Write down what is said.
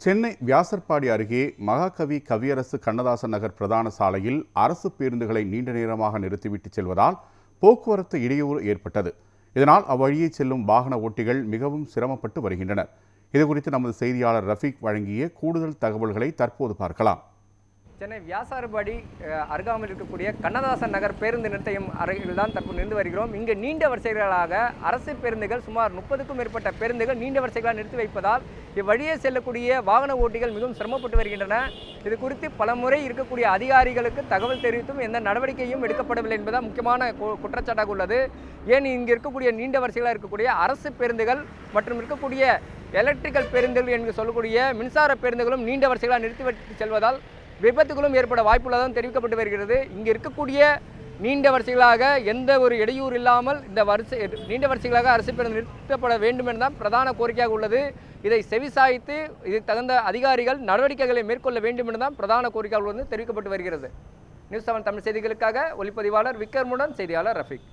சென்னை வியாசர்பாடி அருகே மகாகவி கவியரசு கண்ணதாசன் நகர் பிரதான சாலையில் அரசு பேருந்துகளை நீண்ட நேரமாக நிறுத்திவிட்டு செல்வதால் போக்குவரத்து இடையூறு ஏற்பட்டது. இதனால் அவ்வழியே செல்லும் வாகன ஓட்டிகள் மிகவும் சிரமப்பட்டு வருகின்றனர். இதுகுறித்து நமது செய்தியாளர் ரஃபீக் வழங்கிய கூடுதல் தகவல்களை தற்போது பார்க்கலாம். சென்னை வியாசாரபாடி அருகாமல் அருகாமையில் இருக்கக்கூடிய கண்ணதாசன் நகர் பேருந்து நிறுத்தம் அருகில் தான் தற்போது நின்று வருகிறோம். இங்கு நீண்ட வரிசைகளாக அரசு பேருந்துகள் சுமார் முப்பதுக்கும் மேற்பட்ட பேருந்துகள் நீண்ட வரிசைகளாக நிறுத்தி வைப்பதால் இவ்வழியே செல்லக்கூடிய வாகன ஓட்டிகள் மிகவும் சிரமப்பட்டு வருகின்றன. இது குறித்து பலமுறை இருக்கக்கூடிய அதிகாரிகளுக்கு தகவல் தெரிவித்தும் எந்த நடவடிக்கையும் எடுக்கப்படவில்லை என்பதால் முக்கியமான கு- குற்றச்சாட்டாக உள்ளது. ஏன் இங்கு இருக்கக்கூடிய நீண்ட வரிசைகளாக இருக்கக்கூடிய அரசு பேருந்துகள் மற்றும் இருக்கக்கூடிய எலக்ட்ரிக்கல் பேருந்துகள் என்று சொல்லக்கூடிய மின்சார பேருந்துகளும் நீண்ட வரிசைகளாக நிறுத்தி வைத்து செல்வதால் விபத்துகளும் ஏற்பட வாய்ப்புள்ளதாக தெரிவிக்கப்பட்டு வருகிறது. இங்கே இருக்கக்கூடிய நீண்ட வரிசைகளாக எந்த ஒரு இடையூறு இல்லாமல் இந்த வரிசை நீண்ட வரிசைகளாக அரசு பேருந்து நிறுத்தப்பட வேண்டும் என தான் பிரதான கோரிக்கையாக உள்ளது. இதை செவிசாய்த்து இது தகுந்த அதிகாரிகள் நடவடிக்கைகளை மேற்கொள்ள வேண்டும் என தான் பிரதான கோரிக்கையாக வந்து தெரிவிக்கப்பட்டு வருகிறது. நியூஸ் செவன் தமிழ் செய்திகளுக்காக ஒளிப்பதிவாளர் விக்ரமுடன் செய்தியாளர் ரஃபிக்.